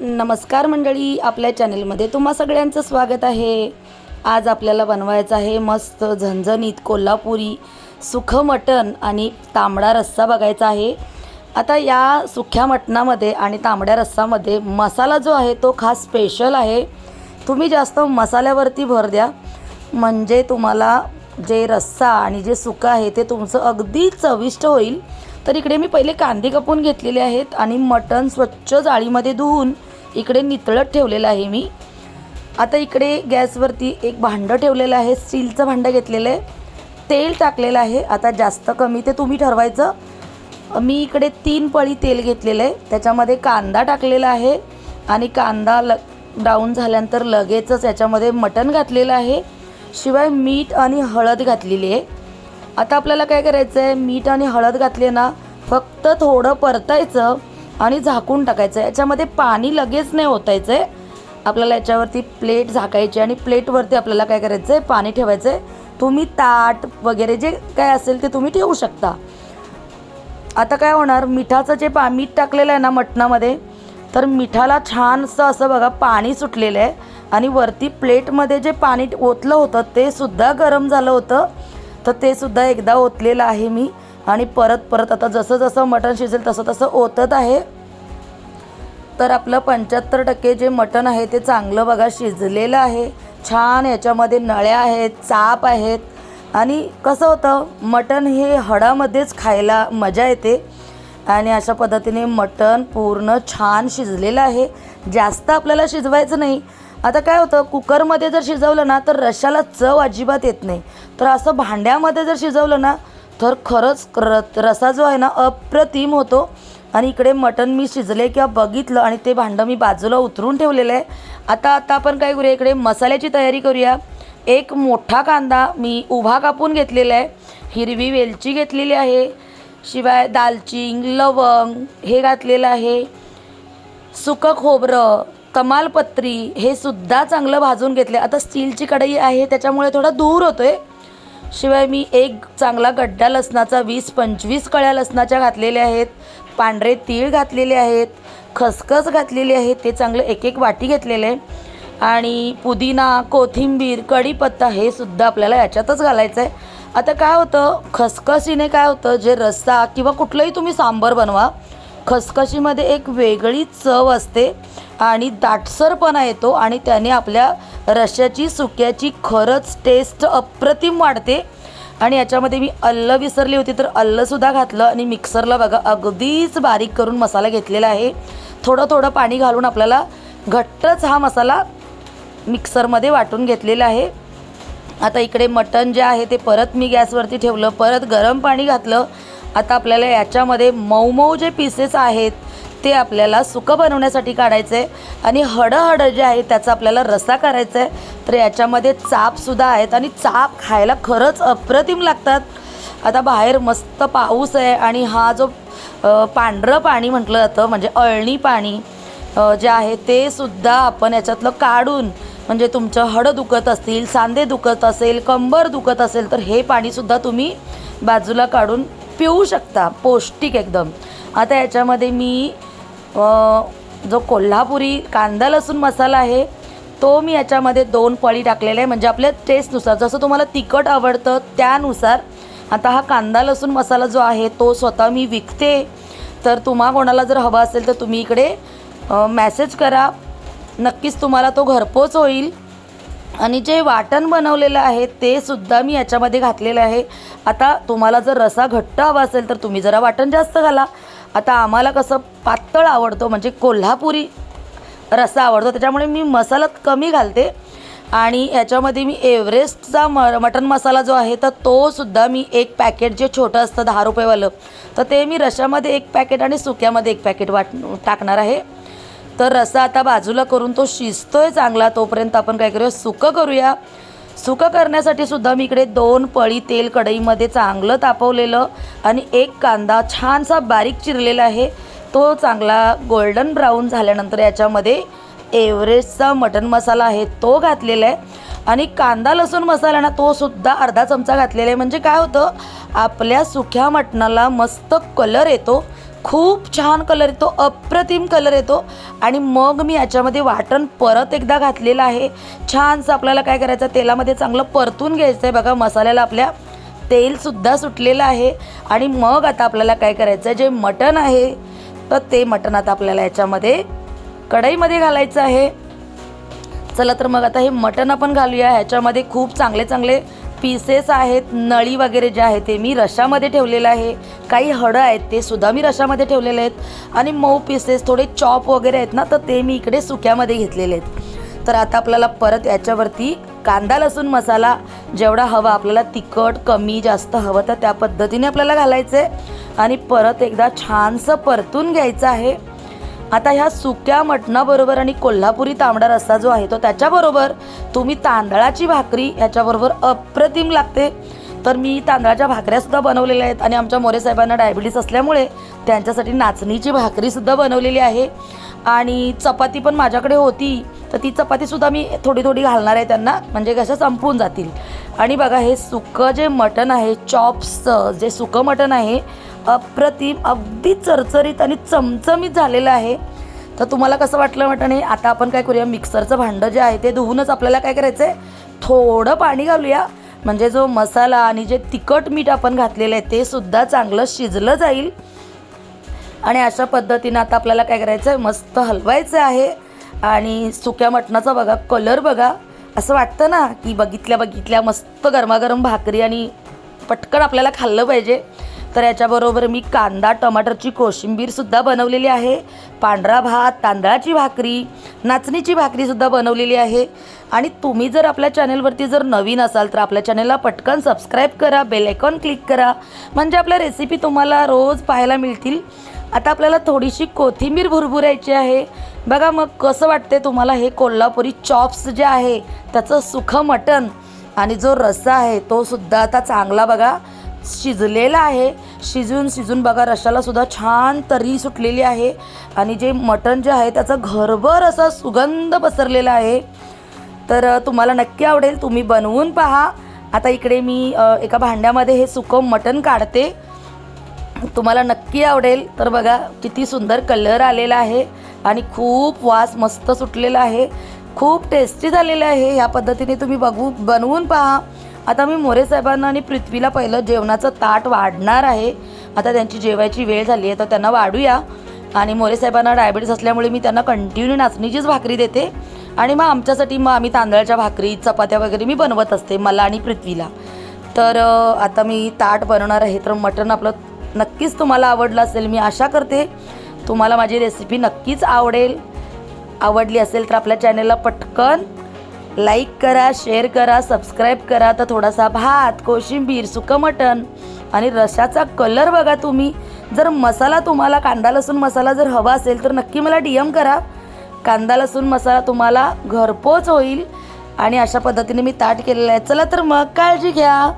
नमस्कार मंडळी आपल्या चॅनलमध्ये तुम्हा सगळ्यांचं स्वागत आहे. आज आपल्याला बनवायचं आहे मस्त झणझणीत कोल्हापुरी सुखं मटण आणि तांबडा रस्सा बघायचा आहे. आता या सुख्या मटणामध्ये आणि तांबड्या रस्सामध्ये मसाला जो आहे तो खास स्पेशल आहे. तुम्ही जास्त मसाल्यावरती भर द्या. म्हणजे तुम्हाला जे रस्सा आणि जे सुकं आहे ते तुमचं अगदी चविष्ट होईल. तर इकडे मी पहिले कांदे कापून घेतलेले आहेत आणि मटण स्वच्छ जाळीमध्ये धुवून इकडे नितळत ठेवलेलं आहे मी. आता इकडे गॅसवरती एक भांडं ठेवलेलं आहे स्टीलचं भांडं घेतलेलं आहे. तेल टाकलेलं आहे आता जास्त कमी ते तुम्ही ठरवायचं. मी इकडे तीन पळी तेल घेतलेलं आहे त्याच्यामध्ये कांदा टाकलेला आहे आणि कांदा ल डाऊन झाल्यानंतर लगेचच याच्यामध्ये मटण घातलेलं आहे. शिवाय मीठ आणि हळद घातलेली आहे. आता आपल्याला काय करायचं आहे मीठ आणि हळद घातले ना फक्त थोडं परतायचं. आणि झाकून टाकायचं. याच्यामध्ये पाणी लगेच नाही ओतायचं आहे. आपल्याला याच्यावरती प्लेट झाकायची आणि प्लेटवरती आपल्याला काय करायचं आहे? पाणी ठेवायचं आहे. तुम्ही ताट वगैरे जे काय असेल ते तुम्ही ठेवू शकता. आता काय होणार? मिठाचं जे पा मीठ टाकलेलं आहे ना मटणामध्ये तर मिठाला छानसं असं बघा पाणी सुटलेलं आहे. आणि वरती प्लेटमध्ये जे पाणी ओतलं होतं ते सुद्धा गरम झालं होतं. तर ते सुद्धा एकदा ओतलेलं आहे मी. आणि परत परत आता जसं जसं मटण शिजेल तसं तसं ओतत आहे. तर आपलं पंच्याहत्तर टक्के जे मटण आहे ते चांगलं बघा शिजलेलं आहे. छान याच्यामध्ये नळ्या आहेत चाप आहेत. आणि कसं होतं मटण हे हडामध्येच खायला मजा येते. आणि अशा पद्धतीने मटण पूर्ण छान शिजलेलं आहे. जास्त आपल्याला शिजवायचं नाही. आता काय होतं कुकरमध्ये जर शिजवलं ना तर रशाला चव अजिबात येत नाही. तर असं भांड्यामध्ये जर शिजवलं ना तर खरंच र रसा जो आहे ना अप्रतिम होतो. आणि इकडे मटण मी शिजले किंवा बघितलं आणि ते भांडं मी बाजूला उतरून ठेवलेलं आहे. आता आता आपण काय करूया? इकडे मसाल्याची तयारी करूया. एक मोठा कांदा मी उभा कापून घेतलेला आहे. हिरवी वेलची घेतलेली आहे. शिवाय दालचिंग लवंग हे घातलेलं आहे. सुकं खोबरं कमालपत्री हे सुद्धा चांगलं भाजून घेतले आता स्टीलची कढई आहे त्याच्यामुळे थोडा दूर होतो आहे शिवाय मी एक चांगला गड्डा लसणाचा वीस पंचवीस कळ्या लसणाच्या घातलेल्या आहेत. पांढरे तीळ घातलेले आहेत. खसखस घातलेली आहे. ते चांगलं एक एक वाटी घेतलेलं आहे. आणि पुदिना कोथिंबीर कढीपत्ता हे सुद्धा आपल्याला याच्यातच घालायचं आहे. आता काय होतं? खसखसीने काय होतं? जे रस्सा किंवा कुठलंही तुम्ही सांबर बनवा खसखशीमध्ये एक वेगळी चव असते आणि दाटसरपणा येतो आणि त्याने आपल्या रश्याची सुक्याची खरंच टेस्ट अप्रतिम वाढते. आणि याच्यामध्ये मी अल्लं विसरली होती तर अल्लंसुद्धा घातलं आणि मिक्सरला बघा अगदीच बारीक करून मसाला घेतलेला आहे. थोडं थोडं पाणी घालून आपल्याला घट्टच हा मसाला मिक्सरमध्ये वाटून घेतलेला आहे. आता इकडे मटण जे आहे ते परत मी गॅसवरती ठेवलं परत गरम पाणी घातलं. आता आपल्याला याच्यामध्ये मऊ मऊ जे पीसेस आहेत ते आपल्याला सुकं बनवण्यासाठी काढायचं आहे आणि हडं हडं जे आहे त्याचा आपल्याला रस्सा करायचा आहे तर याच्यामध्ये चापसुद्धा आहेत आणि चाप खायला खरंच अप्रतिम लागतात. आता बाहेर मस्त पाऊस आहे आणि हा जो पांढरं पाणी म्हटलं जातं म्हणजे अळणी पाणी जे आहे ते सुद्धा आपण याच्यातलं काढून म्हणजे तुमचं हडं दुखत असतील सांधे दुखत असेल कंबर दुखत असेल तर हे पाणीसुद्धा तुम्ही बाजूला काढून पिऊ शकता पौष्टिक एकदम. आता याच्यामध्ये मी जो कोल्हापुरी कांदा लसूण मसाला आहे तो मी याच्यामध्ये दोन पळी टाकलेला आहे. म्हणजे आपल्या टेस्टनुसार जसं तुम्हाला तिखट आवडतं त्यानुसार आता हा कांदा लसूण मसाला जो आहे तो स्वतः मी विकते. तर तुम्हा कोणाला जर हवा असेल तर तुम्ही इकडे मॅसेज करा. नक्कीच तुम्हाला तो घरपोच होईल. आणि जे वाटण बनवलेलं आहे ते सुद्धा मी याच्यामध्ये घातलेलं आहे. आता तुम्हाला जर रसा घट्ट हवा असेल तर तुम्ही जरा वाटण जास्त घाला. आता आम्हाला कसं पातळ आवडतो म्हणजे कोल्हापुरी रस्सा आवडतो त्याच्यामुळे मी मसाला कमी घालते. आणि याच्यामध्ये मी एव्हरेस्टचा म मटन मसाला जो आहे तर तो सुद्धा मी एक पॅकेट जे छोटं असतं दहा रुपयेवालं तर ते मी रशामध्ये एक पॅकेट आणि सुक्यामध्ये एक पॅकेट वाट टाकणार आहे. तर रसा आता बाजूला करून तो शिजतोय चांगला. तोपर्यंत आपण काय करूया? सुकं करूया. सुकं करण्यासाठी सुद्धा मी इकडे दोन पळी तेल कढईमध्ये चांगलं तापवलेलं आणि एक कांदा छानसा बारीक चिरलेला आहे. तो चांगला गोल्डन ब्राऊन झाल्यानंतर याच्यामध्ये एव्हरेस्टचा मटन मसाला आहे तो घातलेला आहे. आणि कांदा लसूण मसाला ना तो सुद्धा अर्धा चमचा घातलेला आहे. म्हणजे काय होतं आपल्या सुक्या मटणाला मस्त कलर येतो. खूप छान कलर येतो अप्रतिम कलर येतो. आणि मग मी याच्यामध्ये वाटण परत एकदा घातलेलं आहे. छानसं आपल्याला काय करायचं तेलामध्ये चांगलं परतून घ्यायचं आहे. बघा मसाल्याला आपल्या तेलसुद्धा सुटलेलं आहे. आणि मग आता आपल्याला काय करायचं आहे जे मटण आहे तर ते मटण आता आपल्याला याच्यामध्ये कढईमध्ये घालायचं आहे. चला तर मग आता हे मटण आपण घालूया. ह्याच्यामध्ये खूप चांगले चांगले पीसेस आहेत. नळी वगैरे जे आहे ते मी रशामध्ये ठेवलेलं आहे. काही हडं आहेत ते सुद्धा मी रशामध्ये ठेवलेले आहेत. आणि मऊ पीसेस थोडे चॉप वगैरे आहेत ना तर ते मी इकडे सुक्यामध्ये घेतलेले आहेत. तर आता आपल्याला परत याच्यावरती कांदा लसूण मसाला जेवढा हवा आपल्याला तिखट कमी जास्त हवं तर त्या पद्धतीने आपल्याला घालायचं आहे आणि परत एकदा छानसं परतून घ्यायचं आहे. आता ह्या सुक्या मटणाबरोबर आणि कोल्हापुरी तांबडा रस्सा जो आहे तो त्याच्याबरोबर तुम्ही तांदळाची भाकरी ह्याच्याबरोबर अप्रतिम लागते. तर मी तांदळाच्या भाकऱ्यासुद्धा बनवलेल्या आहेत आणि आमच्या मोरे साहेबांना डायबिटीस असल्यामुळे त्यांच्यासाठी नाचणीची भाकरीसुद्धा बनवलेली आहे. आणि चपाती पण माझ्याकडे होती. तर ती चपातीसुद्धा मी थोडी थोडी घालणार आहे त्यांना. म्हणजे कसं संपून जातील. आणि बघा हे सुकं जे मटण आहे चॉप्सचं जे सुकं मटण आहे अप्रतिम अगदी चरचरीत आणि चमचमीत झालेलं आहे. तर तुम्हाला कसं वाटलं वाटणे आता आपण काय करूया? मिक्सरचं भांडं जे आहे ते धुवूनच आपल्याला काय करायचं आहे थोडं पाणी घालूया. म्हणजे जो मसाला आणि जे तिखट मीठ आपण घातलेलं आहे ते सुद्धा चांगलं शिजलं जाईल. आणि अशा पद्धतीनं आता आपल्याला काय करायचं आहे मस्त हलवायचं आहे. आणि सुक्या मटणाचा बघा कलर बघा. असं वाटतं ना की बघितल्या बघितल्या मस्त गरमागरम भाकरी आणि पटकन आपल्याला खाल्लं पाहिजे. तर याच्याबरोबर मी कांदा टमाटरची कोशिंबीरसुद्धा बनवलेली आहे. पांढरा भात तांदळाची भाकरी नाचणीची भाकरीसुद्धा बनवलेली आहे. आणि तुम्ही जर आपल्या चॅनलवरती जर नवीन असाल तर आपल्या चॅनलला पटकन सबस्क्राईब करा बेल आयकॉन क्लिक करा. म्हणजे आपल्या रेसिपी तुम्हाला रोज पाहायला मिळतील. आता आपल्याला थोडीशी कोथिंबीर भुरभुरायची आहे. बघा मग कसं वाटते तुम्हाला हे कोल्हापुरी चॉप्स जे आहे त्याचं सुखं मटण आणि जो रस्सा आहे तो सुद्धा आता चांगला बघा. शिजलेला आहे. शिजून शिजून बघा रशालासुद्धा छान तरी सुटलेली आहे. आणि जे मटण जे आहे त्याचा घरभर असा सुगंध पसरलेला आहे. तर तुम्हाला नक्की आवडेल तुम्ही बनवून पहा. आता इकडे मी एका भांड्यामध्ये हे सुकं मटण काढते. तुम्हाला नक्की आवडेल. तर बघा किती सुंदर कलर आलेला आहे. आणि खूप वास मस्त सुटलेला आहे. खूप टेस्टी झालेलं आहे. ह्या पद्धतीने तुम्ही बघू बनवून पहा. आता मी मोरे साहेबांना आणि पृथ्वीला पहिलं जेवणाचं ताट वाढणार आहे. आता त्यांची जेवायची वेळ झाली आहे तर त्यांना वाढूया. आणि मोरे साहेबांना डायबिटीस असल्यामुळे मी त्यांना कंटिन्यू नाचणीचीच भाकरी देते. आणि मग आमच्यासाठी मग आम्ही तांदळाच्या भाकरी चपात्या वगैरे मी बनवत असते मला आणि पृथ्वीला. तर आता मी ताट बनवणार आहे तर मटण आपलं नक्कीच तुम्हाला आवडलं असेल मी आशा करते. तुम्हाला माझी रेसिपी नक्कीच आवडेल. आवडली असेल तर आपल्या चॅनेलला पटकन लाईक करा शेअर करा सबस्क्राईब करा. तर थोडासा भात कोशिंबीर सुकं मटण आणि रशाचा कलर बघा तुम्ही. जर मसाला तुम्हाला कांदा लसूण मसाला जर हवा असेल तर नक्की मला डी एम करा. कांदा लसूण मसाला तुम्हाला घरपोच होईल. आणि अशा पद्धतीने मी ताट केलेलं आहे. चला तर मग काळजी घ्या.